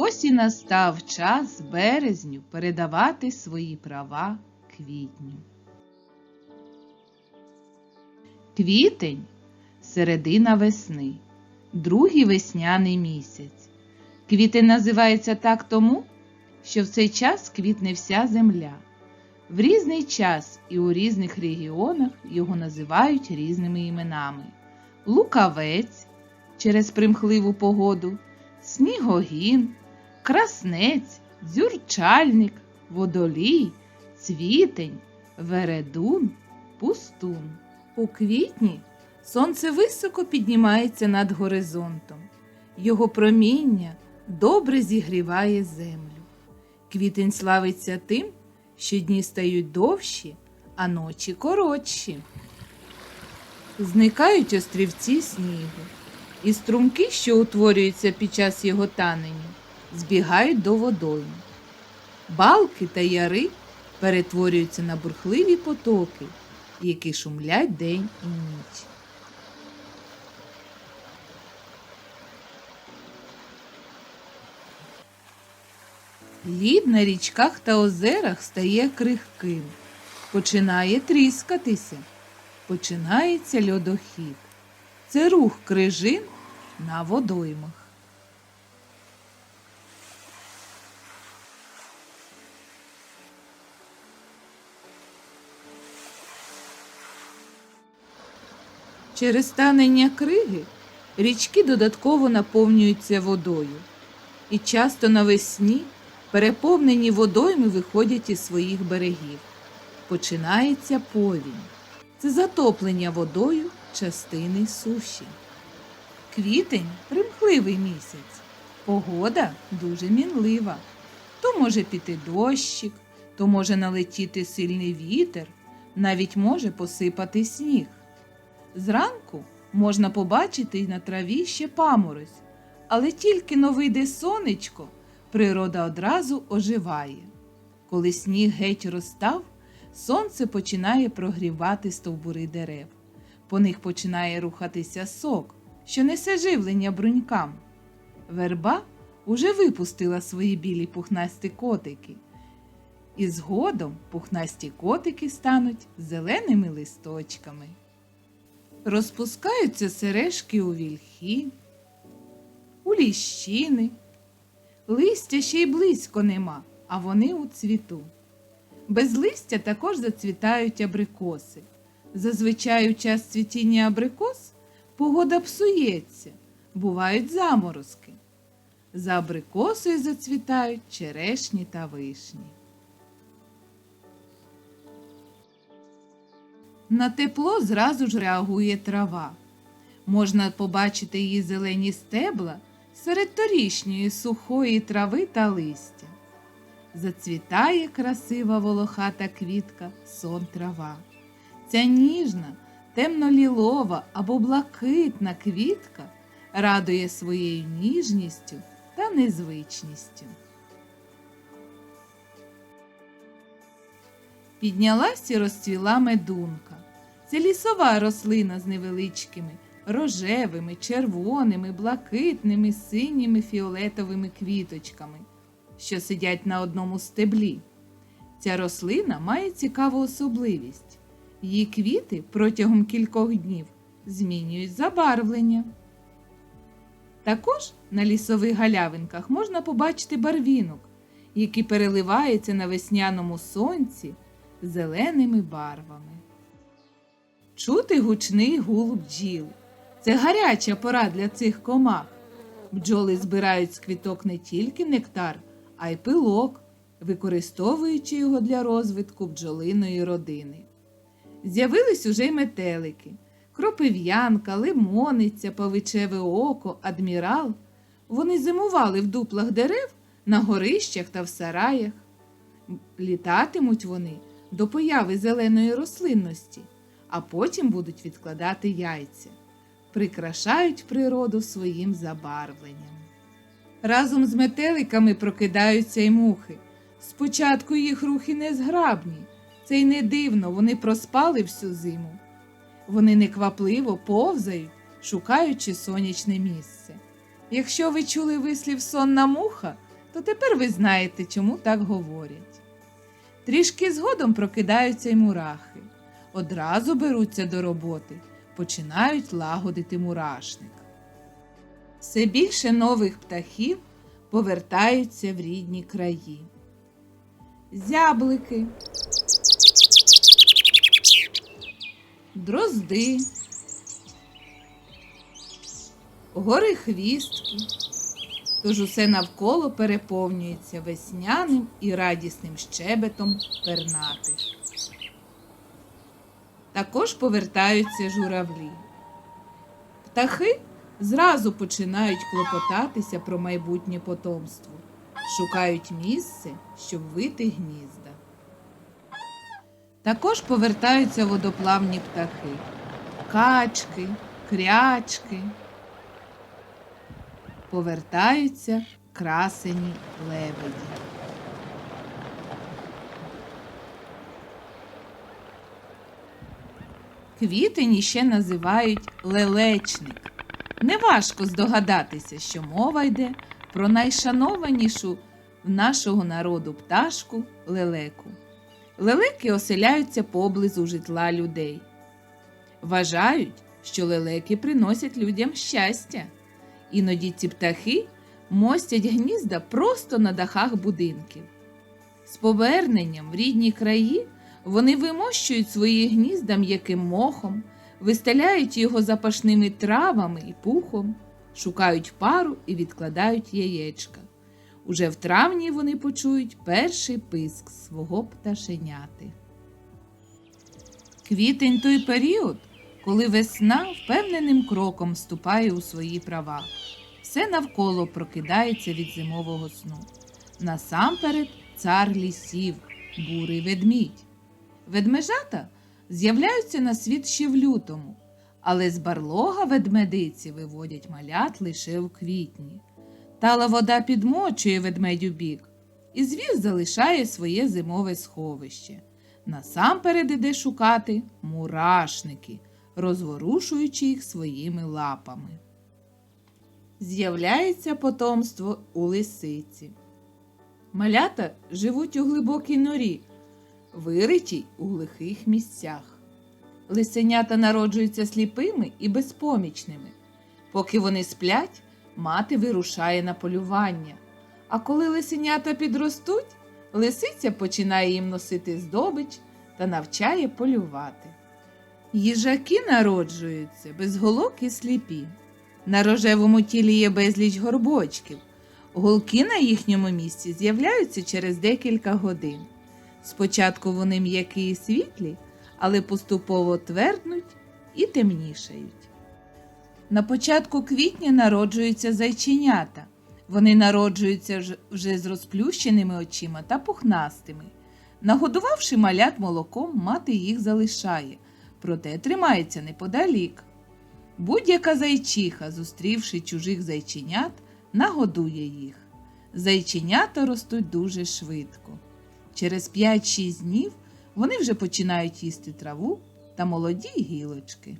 Ось і настав час березню передавати свої права квітню. Квітень середина весни, другий весняний місяць. Квітень називається так тому, що в цей час квітне вся земля. В різний час і у різних регіонах його називають різними іменами: лукавець через примхливу погоду, снігогін, краснець, дзюрчальник, водолій, цвітень, вередун, пустун. У квітні сонце високо піднімається над горизонтом. Його проміння добре зігріває землю. Квітень славиться тим, що дні стають довші, а ночі коротші. Зникають острівці снігу, і струмки, що утворюються під час його танення, збігають до водойм. Балки та яри перетворюються на бурхливі потоки, які шумлять день і ніч. Лід на річках та озерах стає крихким, починає тріскатися, починається льодохід. Це рух крижин на водоймах. Через станення криги річки додатково наповнюються водою, і часто навесні переповнені водойми виходять із своїх берегів. Починається повінь. Це затоплення водою частини суші. Квітень примхливий місяць. Погода дуже мінлива. То може піти дощик, то може налетіти сильний вітер, навіть може посипати сніг. Зранку можна побачити на траві ще паморозь, але тільки но вийде сонечко, природа одразу оживає. Коли сніг геть розстав, сонце починає прогрівати стовбури дерев. По них починає рухатися сок, що несе живлення брунькам. Верба уже випустила свої білі пухнасті котики. І згодом пухнасті котики стануть зеленими листочками. Розпускаються сережки у вільхи, у ліщини. Листя ще й близько нема, а вони у цвіту. Без листя також зацвітають абрикоси. Зазвичай у час цвітіння абрикос погода псується, бувають заморозки. За абрикосою зацвітають черешні та вишні. На тепло зразу ж реагує трава. Можна побачити її зелені стебла серед торішньої сухої трави та листя. Зацвітає красива волохата квітка сон трава. Ця ніжна, темно-лілова або блакитна квітка радує своєю ніжністю та незвичністю. Піднялась і розцвіла медунка. Це лісова рослина з невеличкими, рожевими, червоними, блакитними, синіми фіолетовими квіточками, що сидять на одному стеблі. Ця рослина має цікаву особливість. Її квіти протягом кількох днів змінюють забарвлення. Також на лісових галявинках можна побачити барвінок, який переливається на весняному сонці зеленими барвами. Чути гучний гул бджіл. Це гаряча пора для цих комах. Бджоли збирають з квіток не тільки нектар, а й пилок, використовуючи його для розвитку бджолиної родини. З'явились уже й метелики, кропив'янка, лимониця, павичеве око, адмірал. Вони зимували в дуплах дерев, на горищах та в сараях. Літатимуть вони до появи зеленої рослинності, а потім будуть відкладати яйця, прикрашають природу своїм забарвленням. Разом з метеликами прокидаються й мухи. Спочатку їх рухи незграбні, це й не дивно, вони проспали всю зиму. Вони неквапливо повзають, шукаючи сонячне місце. Якщо ви чули вислів сонна муха, то тепер ви знаєте, чому так говорять. Трішки згодом прокидаються й мурахи. Одразу беруться до роботи, починають лагодити мурашник. Все більше нових птахів повертаються в рідні краї. Зяблики, дрозди, горихвістки. Тож усе навколо переповнюється весняним і радісним щебетом пернатих. Також повертаються журавлі. Птахи зразу починають клопотатися про майбутнє потомство, шукають місце, щоб вити гнізда. Також повертаються водоплавні птахи, качки, крячки. Повертаються красені лебеді. Квітень ще називають лелечник. Неважко здогадатися, що мова йде про найшанованішу в нашого народу пташку лелеку. Лелеки оселяються поблизу житла людей. Вважають, що лелеки приносять людям щастя. Іноді ці птахи мостять гнізда просто на дахах будинків. З поверненням в рідні краї вони вимощують свої гнізда м'яким мохом, вистеляють його запашними травами і пухом, шукають пару і відкладають яєчка. Уже в травні вони почують перший писк свого пташеняти. Квітень той період, коли весна впевненим кроком вступає у свої права. Все навколо прокидається від зимового сну. Насамперед цар лісів, бурий ведмідь. Ведмежата з'являються на світ ще в лютому, але з барлога ведмедиці виводять малят лише у квітні. Тала вода підмочує ведмедю бік, і звір залишає своє зимове сховище. Насамперед іде шукати мурашники, розворушуючи їх своїми лапами. З'являється потомство у лисиці. Малята живуть у глибокій норі, виритій у глухих місцях. Лисенята народжуються сліпими і безпомічними. Поки вони сплять, мати вирушає на полювання. А коли лисенята підростуть, лисиця починає їм носити здобич та навчає полювати. Їжаки народжуються безголокі сліпі. На рожевому тілі є безліч горбочків. Голки на їхньому місці з'являються через декілька годин. Спочатку вони м'які і світлі, але поступово тверднуть і темнішають. На початку квітня народжуються зайченята. Вони народжуються вже з розплющеними очима та пухнастими. Нагодувавши малят молоком, мати їх залишає, проте тримається неподалік. Будь-яка зайчиха, зустрівши чужих зайченят, нагодує їх. Зайченята ростуть дуже швидко. Через 5-6 днів вони вже починають їсти траву та молоді гілочки.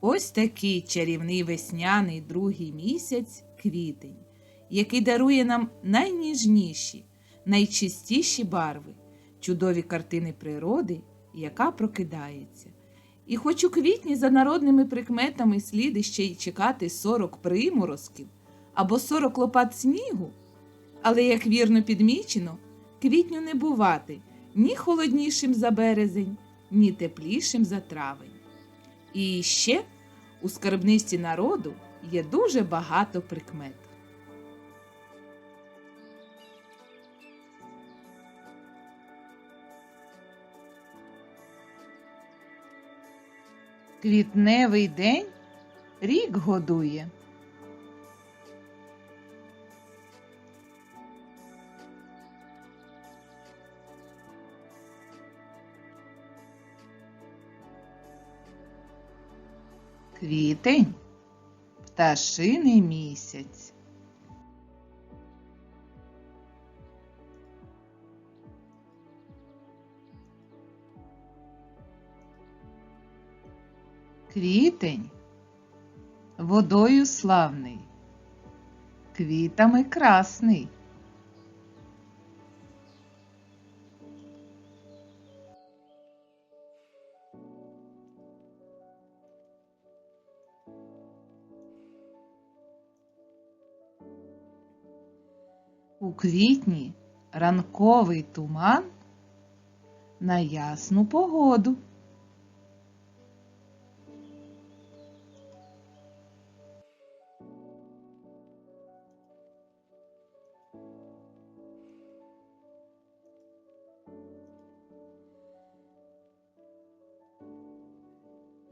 Ось такий чарівний весняний другий місяць квітень, який дарує нам найніжніші, найчистіші барви, чудові картини природи, яка прокидається. І хоч у квітні за народними прикметами слід ще й чекати 40 приморозків або 40 лопат снігу, але, як вірно підмічено, квітню не бувати ні холоднішим за березень, ні теплішим за травень. І ще у скарбниці народу є дуже багато прикмет. Квітневий день рік годує. Квітень пташиний місяць. Квітень водою славний. квітами красний. У квітні ранковий туман на ясну погоду.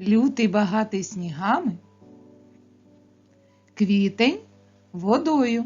Лютий багатий снігами, квітень водою.